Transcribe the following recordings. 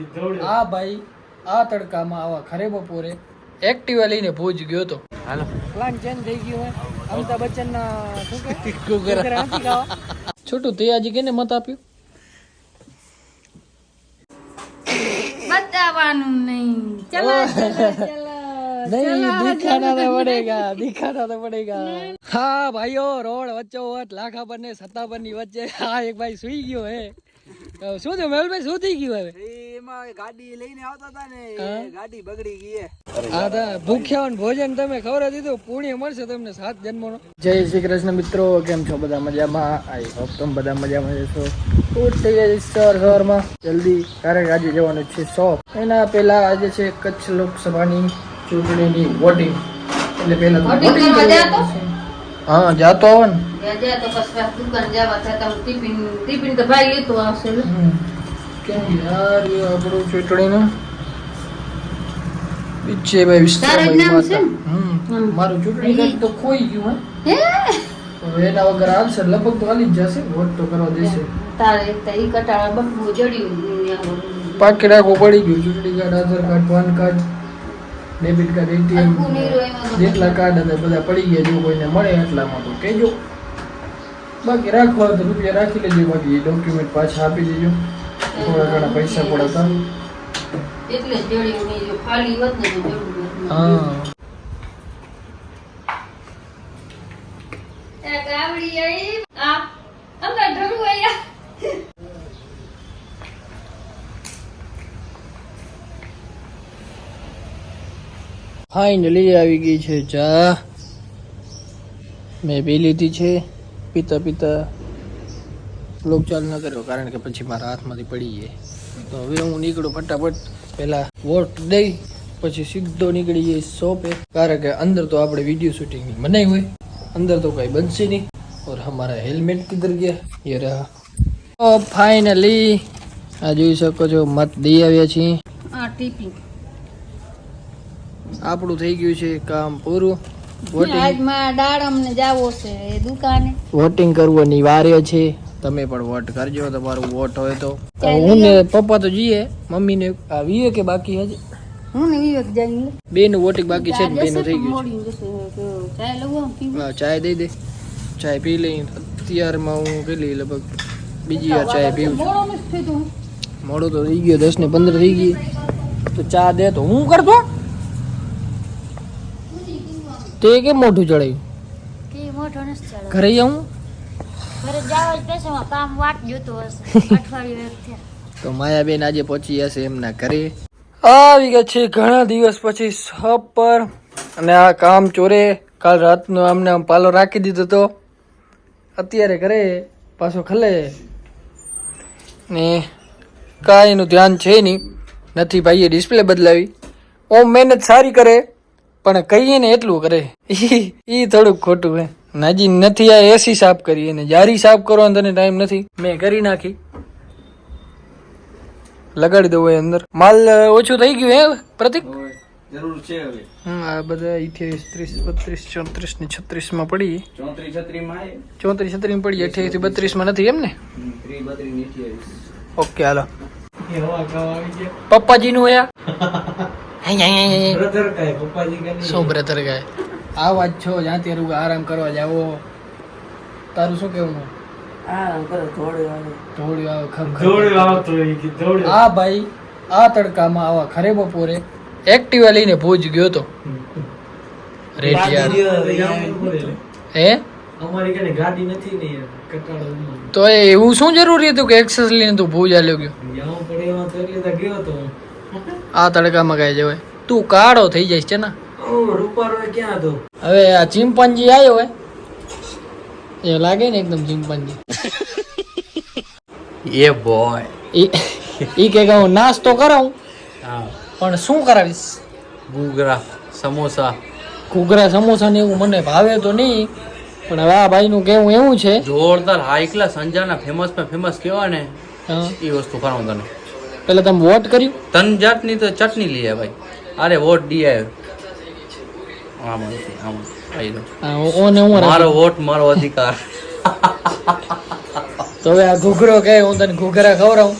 આ ભાઈ આ તડકામાં આવા ખરે બપોરે એક્ટિવા લઈને ભુજ ગયો તો. હાલો. પ્લાન ચેન્જ થઈ ગયો હોય. અમિતાભ બચ્ચન ના. છોટું તે આજે કેને મત આપ્યું? બતાવાનું નહીં. ચલો ચલો ચલો નહીં દિખાના તો પડેગા દિખાના તો પડેગા. હા ભાઈઓ રોડ વચ્ચો વચ લાખા પર ને સત્તા પરની વચ્ચે. હા એક ભાઈ સુઈ ગયો હે. શું થયું મેલભાઈ શું થઈ ગયું હવે? એમાં ગાડી લઈને આવતા હતા ને ગાડી બગડી ગઈ આ તા ભૂખ્યાઓને ભોજન તમે ખબર દીધું પુણ્ય મળશે તમને સાત જન્મનો. જય શ્રી કૃષ્ણ મિત્રો કેમ છો બધા મજામાં? આઈ હોપ તમે બધા મજામાં જશો ઉઠી ગઈ સવાર સવારમાં. જલ્દી કારણ કે આજે જવાનું છે શોપ એના પહેલા આજે છે કચ્છ લોકસભાની ચૂંટણીની વોટિંગ એટલે પહેલા. હા જાતો આવો ને. જ્યાં તો દુકાન જવા થતા ટિફિન ટિફિન તો ભાઈ લેતો આવશે આપણું ચૂંટણીનું પીછે ભાઈ તારે જ નામ છે? ને? હમ હમ. મારું ચૂંટણી કાર્ડ તો ખોઈ ગયું હે. હે? હવે એના વગર આવશે લગભગ તો હાલી જ જશે વોટ તો કરવા દેશે. તારે એક કટાળા બકવું જડ્યું ને પાકી રાખવું પડી ગયું ચૂંટણી card Aadhaar card PAN card debit card ATM જેટલા કાર્ડ હતા બધા પડી ગયા જો કોઈને મળે એટલામાં તો કહેજો. બાકી રાખવા તો રૂપિયા રાખી લેજો બાકી ડોક્યુમેન્ટ પાછા આપી દેજો. થોડા ઘણા પૈસા પડતા એટલે જ જો ખાલી હોત ને તો જડ્યું હા. આ ગાવડી આઈ, આ અંદર ઢળું આયા. ફાઇનલી આવી ગઈ છે ચા. મેં પી લીધી છે. પીતા પીતા બ્લોગ ન કર્યો કારણ કે પછી મારા હાથમાંથી પડી જાય. તો હવે હું નીકળું ફટાફટ. પહેલાં વોટ દઈ પછી સીધો નીકળી જઈએ શોપે કારણ કે અંદર તો આપણે વીડિયો શૂટિંગની મનાઈ હોય. અંદર તો કાંઈ બનશે નહીં. ઓર હમારા હેલ્મેટ કિધર ગયા. યે રહા ફાઇનલી આ જોઈ શકો છો મત દઈ આવ્યા છીએ. આ ટીપિંગ આપણું થઈ ગયું છે કામ પૂરું. વોટિંગ આજમાં દાડમને જાવો છે દુકાને. વોટિંગ કરવું અનિવાર્ય છે. તમે પણ વોટ કરજો તમારું વોટ હોય તો. હું ને પપ્પા તો જઈએ. મમ્મી ને આવીએ કે બાકી હજી. હું ને વિવેક જઈને. બે નું વોટિંગ બાકી છે બે નું થઈ ગયું હા, ચાય દઈ દે. ચાય પી લઈ. અત્યારમાં હું કેટલી લગભગ બીજી વાર ચાય પીવું છું. મોડો તો થઈ ગયો દસ ને પંદર થઈ ગઈ. તો ચા દે તો હું કરતો? તે કેમ મોઢું ચડાયું? ઘરે જાઉં ઘરે જાવ જ પેસમાં કામ વાટ જોતો હશે. અઠવાડિયું તો માયાબેન આજે પહોંચી જશે એમના ઘરે. આવી ગયા છે ઘણા દિવસ પછી શોપ પર. અને આ કામ ચોરે કાલ રાતનો અમને આમ પાલો રાખી દીધો તો અત્યારે ઘરે પાછો ખલે. ને કાંઈ એનું ધ્યાન છે નહીં. નથી ભાઈએ ડિસ્પ્લે બદલાવી. ઓમ મહેનત સારી કરે પણ કહીએ ને એટલું કરે. ઈ ઈ થોડુંક ખોટું હે. ને હજી નથી આ એસી સાફ કરી અને જારી સાફ કરવાનો તને ટાઈમ નથી. મેં કરી નાખી. લગાડી દઉં એ અંદર. માલ ઓછું થઈ ગયું હે પ્રતિક? જરૂર છે હવે. આ બધા અઠ્યાવીસ ત્રીસ બત્રીસ ચોત્રીસ ને છત્રીસમાં પડી. ચોત્રીસ છત્રીસમાં ચોત્રીસ છત્રીસમાં પડી અઠ્યાવીસથી બત્રીસમાં નથી એમ ને? ઓકે હાલો. પપ્પાજી નું શું બ્રધર ગાય આ વાત છો જ્યાં તે રૂગા આરામ કરવા જાવો તારું શું કેવું આરામ કરો થોડી વાર થોડી આવે ખમ આ ભાઈ આ તડકામાં આવા ખરે બપોરે એક્ટિવા લઈને ભુજ ગયો તો. રેડિયા હે? અમારી કને ગાડી નથી ને. તો એવું શું જરૂરી હતું કે એક્સેસ લઈને તું ભૂજ આલ્યો ગયો? જવું પડે એમાં તો એટલે તો ગયો તો આ તડકામાં કઈ જવાય. તું કાળો થઈ જઈશ છે ને. ક્યાં હતો? હવે આ ચિંપાંજી આવ્યો હે. એ લાગે ને એકદમ ચિંપાંજી. એ બોય ઈ કે હું નાસ્તો કરાવું. હા. પણ શું કરાવીશ? ગુગરા સમોસા. ઘૂઘરા સમોસા ને એવું મને ભાવે તો નહીં. પણ હવે આ ભાઈનું કેવું એવું છે. જોરદાર હાઈ ક્લાસ અંજારના ફેમસમાં ફેમસ કેવા ને? એ વસ્તુ કરાવું તને. પેલા તમે વોટ કર્યું? તન જાતની તો ચટણી લઈએ ભાઈ. અરે વોટ ડી આવ્યો. આમ નથી, આમ ઓને હું મારો વોટ મારો અધિકાર. તો હવે આ ઘૂઘરો કે હું તને ઘૂઘરા ખવડાવું.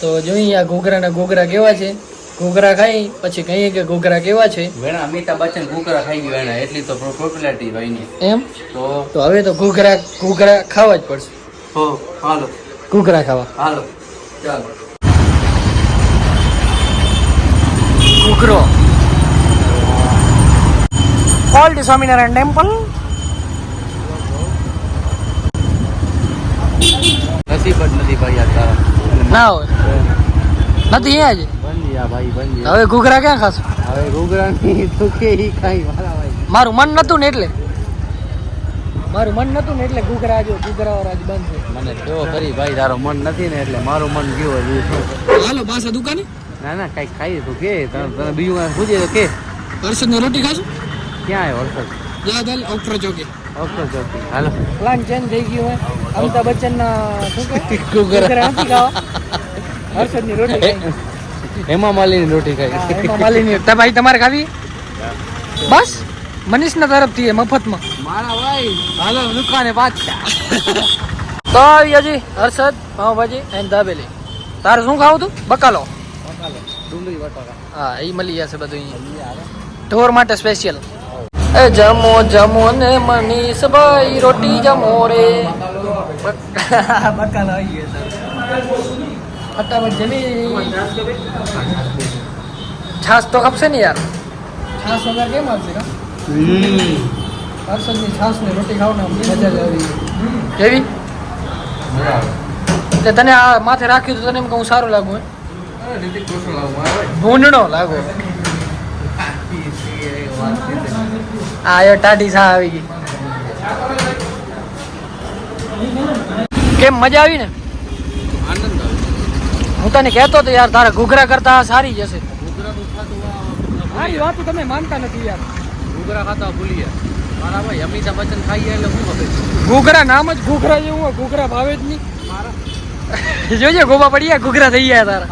તો જોઈએ આ ઘૂઘરાના ઘૂઘરા કેવા છે? ઘૂઘરા ખાઈ પછી કહીએ કે ઘૂઘરા કેવા છે? વેણા અમિતાભ બચ્ચન ઘૂઘરા ખાઈ ગયો એના એટલી તો પોપ્યુલારિટી ભાઈની એમ? તો તો હવે તો ઘૂઘરા ઘૂઘરા ખાવા જ પડશે. હો હાલો. ઘૂઘરા ખાવા. હાલો ચાલો. ઘૂઘરો. ઓલ્ડ સ્વામિનારાયણ ટેમ્પલ નસીબ જ નથી ભાઈ આ ના હોય. નથી જ? હવે ઘૂઘરા ક્યાં ખાશો? હવે ઘૂઘરાની તો કે ખાઈ મારા ભાઈ. મારું મન નતું ને એટલે. મારું મન નતું ને એટલે ઘૂઘરા જો ઘૂઘરા વાળા જ બંધ છે. મને કેવો કરી ભાઈ તારો મન નથી ને એટલે મારું મન ગયું હજુ હાલો પાછા દુકાને? ના ના કઈ ખાઈ તું કે તને બીજું પૂછે તો કે. વરસાદની રોટી ખાશો? ક્યાં આવ્યો વરસાદ? યાદ હાલ ઓફરો ચોકે ઓકે ચોકી હાલો. પ્લાન ચેન્જ થઈ ગયું હોય. અમિતાભ બચ્ચન ના ખાવા. વરસાદની રોટી. હેમા માલિની રોટી ખાઈ. એમાં માલીની. તા ભાઈ તમારે ખાવી? બસ? મનીષના તરફથી એ મફતમાં. મારા ભાઈ હાલો દુકાને વાત તો યજી હજી હર્ષદ પાવભાજી એન્ડ દાબેલી. તારે શું ખાવું તું? બકાલો. ડુંગળી બટાકા. હા એ મળી જશે બધું ઢોર માટે સ્પેશિયલ એ જમો જમો ને મનીષ ભાઈ રોટી જમો રે. બકાલો આવી ફટાફટ જમી. છાસ તો ખપશે ને યાર. છાસ વગર કેમ આવશે હર્ષદની છાસ ને રોટી ખાવ ને મજા જ આવી કેવી? એટલે તને આ માથે રાખ્યું તો તને એમ કહું સારું લાગુ હે. ભૂંડણો લાગો. આ એ ટાઢી સા આવી ગઈ. કેમ મજા આવી ને? હું તને કહેતો તો યાર તારા ઘૂઘરા કરતા સારી જશે મારી વાત તમે માનતા નથી યાર. ઘૂઘરા ખાતા ભૂલી ગયા. મારા ભાઈ અમિતાભ બચ્ચન ખાઈ ગયા એટલે શું ખબર? ઘૂઘરા નામ જ ઘૂઘરા જેવું હોય ઘૂઘરા ભાવે જ નહીં. જોજે ગોબા પડી ગયા ઘૂઘરા થઈ ગયા તારા.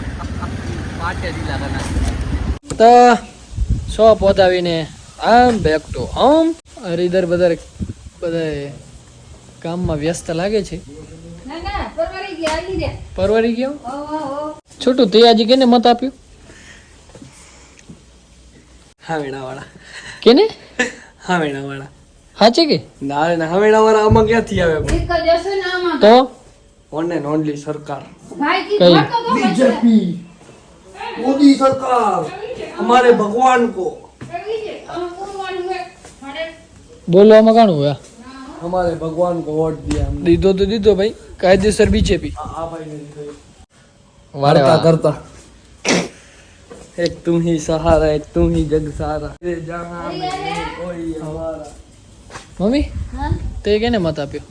તો સો પહોંચાવીને આમ બેક ટુ હોમ અરે ઇધર બધા બધા કામમાં વ્યસ્ત લાગે છે. ના ના પરવારી ગયા આવી રહ્યા પરવારી ગયો? ઓ ઓ છોટું તે આજે કેને મત આપ્યું? હા વેણાવાળા કેને? હા વેણાવાળા સાચે કે? ના ના હા વેણાવાળા આમાં ક્યાંથી આવે એક જ હશે ને આમાં. તો? ઓન એન્ડ ઓનલી સરકાર. બીજેપી. મોદી સરકાર. અમારે ભગવાન બચે. બોલવામાં કાણું હોય? અમારે ભગવાન કો વોટ દિયા દીધો તો દીધો ભાઈ કાયદેસર બીજેપી. આ ભાઈ વાર્તા કરતા એક તું હી સહારા એક તું હી જગ સારા. રે જહાં મેં કોઈ હમારા મમ્મી તે કેને મત આપ્યો?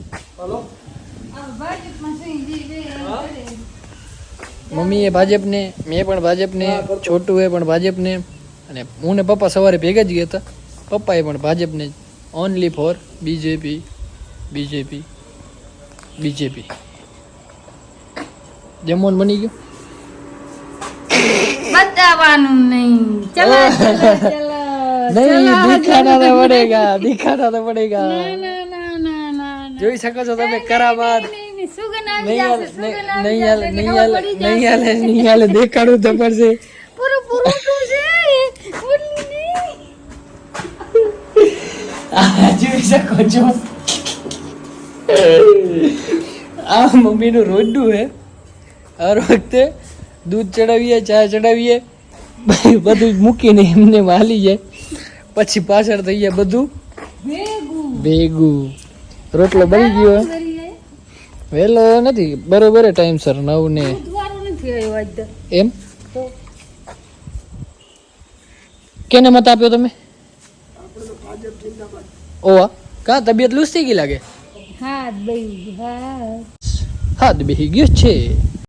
મમ્મી એ ભાજપ ને મેં પણ ભાજપને એ પણ ભાજપને અને હું ને પપ્પા સવારે ભેગા જ ગયા હતા. પપ્પાએ પણ ભાજપને જ only for BJP BJP BJP જમવાનું બની ગયું? બતાવવાનું નહીં. ચલો ચલો ચલો નહીં દિખાના તો પડેગા દિખાના તો પડેગા જોઈ શકો છો તમે કરાબાદ. નહીં, હાલે નહીં. હાલે નહીં હાલે દેખાડવું તો પડશે પૂરું પૂરું શું છે બોલી નહીં. આ જોઈ શકો છો આ મમ્મીનું રોજનું હે હર વખતે દૂધ ચડાવીએ ચા ચડાવીએ બધું મૂકીને એમને હાલી જાય પછી પાછળ થઈ જાય બધું ભેગું. રોટલો બની ગયો. વહેલો નથી બરોબર ટાઈમસર નવ ને. એમ કેને મત આપ્યો તમે ઓવા કા તબિયત થઈ ગઈ લાગે? હાથ બઈ હાથ. હા. તો બેસી ગયો છે.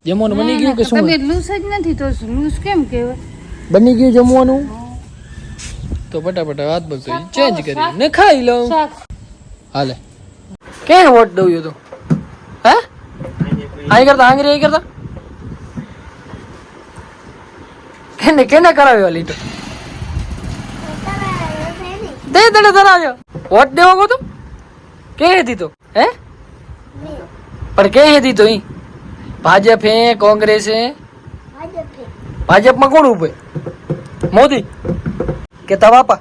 જમવાનું બની ગયું કે શું? તબિયત લૂસ જ નથી તો લૂસ કેમ કહેવાય? બની ગયું જમવાનું? તો ફટાફટ હાથ પગ ચેન્જ કરી ને ખાઈ લઉં. હાલે. ક્યાં વોટ દઉં તું? હે? આઈ કરતા આંગરી આઈ કરતા? કેને કેને કરાવ્યો લીટો દે દડે ધરાવ્યો વોટ દેવો ગો તું? કે તો? હે? પણ કે તો ઈ? ભાજપ હે, કોંગ્રેસ હે? ભાજપમાં કોણ ઉભે મોદી? કે તા બાપા?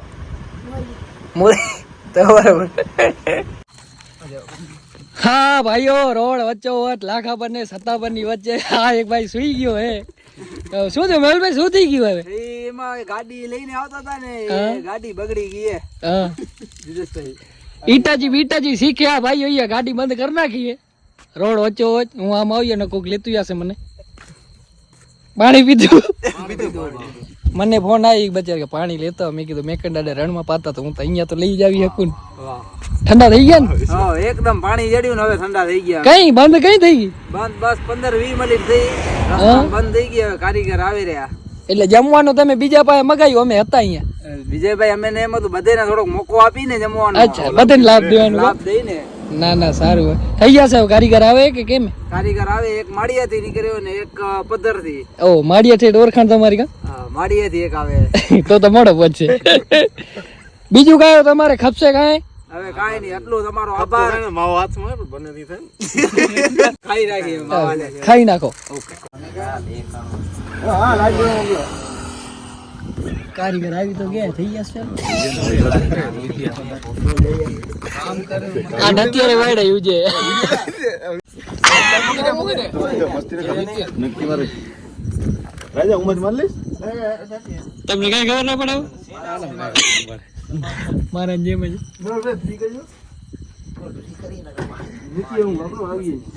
મોદી. તો બરાબર. હા ભાઈઓ, રોડ વચ્ચો વચ લાખા પર ને સત્તા પરની વચ્ચે આ એક ભાઈ સુઈ ગયો હે. તો શું થયું? મેલભાઈ શું થઈ ગયું હવે? એમાં ગાડી લઈને આવતા હતા ને ગાડી બગડી ગઈ હે. ઈટાજી બીટાજી શીખ્યા ભાઈ અહીંયા ગાડી બંધ કરી નાખીએ રોડ વચ્ચે વચ હું આમ આવીએ ને કોક લેતું જશે મને. પાણી પીધું. મને ફોન આવી બચાર કે પાણી લેતો. મેં કીધું મેકંડાડે રણમાં પાતા તો હું તો અહીંયા તો લઈ જ આવી શકું ઠંડા થઈ ગયા ને? હા એકદમ પાણી જડ્યું ને હવે ઠંડા થઈ ગયા. કઈ? બંધ કઈ થઈ ગઈ? બંધ બસ પંદર વીસ મિનિટ થઈ. બંધ થઈ ગયા હવે કારીગર આવી રહ્યા. એટલે જમવાનું તમે બીજા પાસે મગાવ્યું? અમે હતા અહીંયા. વિજયભાઈ અમે ને એમ હતું બધાને થોડોક મોકો આપીને જમવાનો. અચ્છા બધાને લાભ દેવાનું લાભ દઈને. ના ના સારું થઈ જશે સાહેબ કારીગર આવે કે કેમ? કારીગર આવે એક માળિયાથી નીકળ્યો ને એક પદ્ધરથી ઓ માળિયા છે ઓળખાણ તમારી કા? માળિયાથી એક આવે. તો તો મોડો પહોંચશે બીજું કાંઈ તમારે? ખપશે કાંઈ? હવે કાંઈ નહીં એટલું તમારો આભાર. માવો હાથમાં બને ખાઈ રાખીએ માવાને. ખાઈ નાખો. કારીગર આવી તો ગયા થઈ જશે આ અત્યારે વાયડા છે તમને કઈ ખબર ના પડે મારા જેમ જ.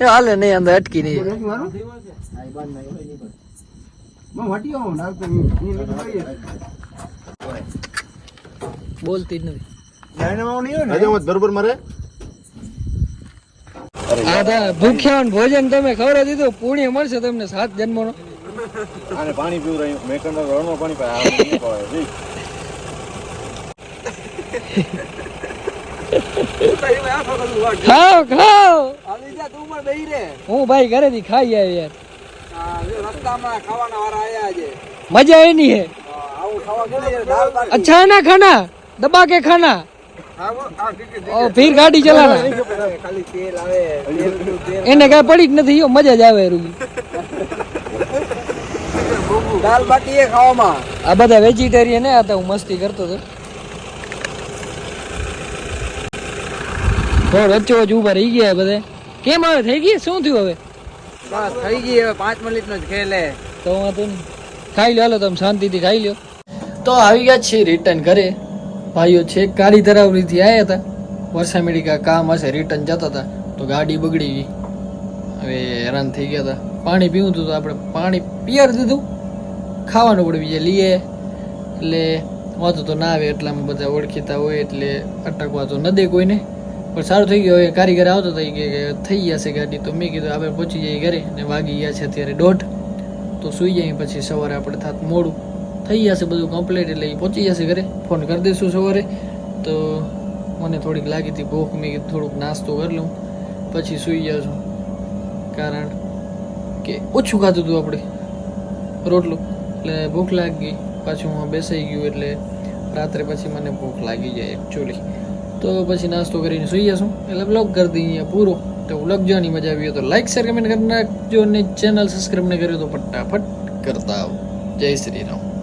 એ હાલે નહીં અંદર અટકી નહીં. બોલતી જ નથી. બરોબર મારે આ ભૂખ્યા ભોજન તમે ખબર દીધું પુણ્ય મળશે તમને સાત જન્મનો. આને પાણી પીવું રહ્યું. મેં કંદર રણમાં પાણી પાય પાવે જી. ખાવ ખાવ અચ્છા ના ખાના? દબા કે ખાના? ફીર ગાડી ચલાના એને કઈ પડી જ નથી મજા જ આવે રૂમ દાલ બાટી એ ખાવામાં. આ બધા વેજીટેરિયન હે આ તો હું મસ્તી કરતો હતો. તો વચ્ચે વચ્ચે ઊભા રહી ગયા બધા? કેમ આવે થઈ ગઈ? શું થયું હવે? બસ થઈ ગઈ હવે પાંચ મિનિટ નો જ ખેલ હે. તો વાંધો નહીં. ખાઈ લો હાલો તમે શાંતિથી ખાઈ લો. તો આવી ગયા છે રિટર્ન ઘરે. ભાઈઓ છે કાળી ધરાવરીથી આવ્યા હતા. વર્ષા મેડિકા કામ હશે રિટર્ન જતા હતા. તો ગાડી બગડી ગઈ. હવે હેરાન થઈ ગયા હતા. પાણી પીવું હતું તો આપણે પાણી પિયર દીધું. ખાવાનું પડે બીજે લઈએ એટલે વાંધો તો ના આવે એટલામાં બધા ઓળખીતા હોય એટલે અટકવા તો ન દે કોઈને. પણ સારું થઈ ગયું. હવે કારીગર આવતો થઈ કે કે થઈ ગયા છે ગાડી. તો મેં કીધું આપણે પહોંચી જઈએ ઘરે. ને વાગી ગયા છે અત્યારે દોઢ. તો સુઈ જાય પછી સવારે આપણે થાત મોડું. થઈ જશે બધું કમ્પ્લીટ એટલે એ પહોંચી જશે ઘરે. ફોન કરી દઈશું સવારે. તો મને થોડીક લાગી હતી ભૂખ. મેં કીધું થોડુંક નાસ્તો કરી લઉં. પછી સૂઈ જાઉં કારણ કે ઓછું ખાધું હતું આપણે રોટલું. એટલે ભૂખ લાગી. પાછું હું બેસાઈ ગયું એટલે રાત્રે પછી મને ભૂખ લાગી જાય એકચ્યુઅલી તો પછી નાસ્તો કરીને સુઈ જશું એટલે બ્લોગ કરી દઈએ પૂરો. તો બ્લોગ જોવાની મજા આવી તો લાઈક શેર કમેન્ટ કરી નાખજો અને ચેનલ સબસ્ક્રાઈબ ને કર્યું તો ફટાફટ કરતા આવો. જય શ્રી રામ.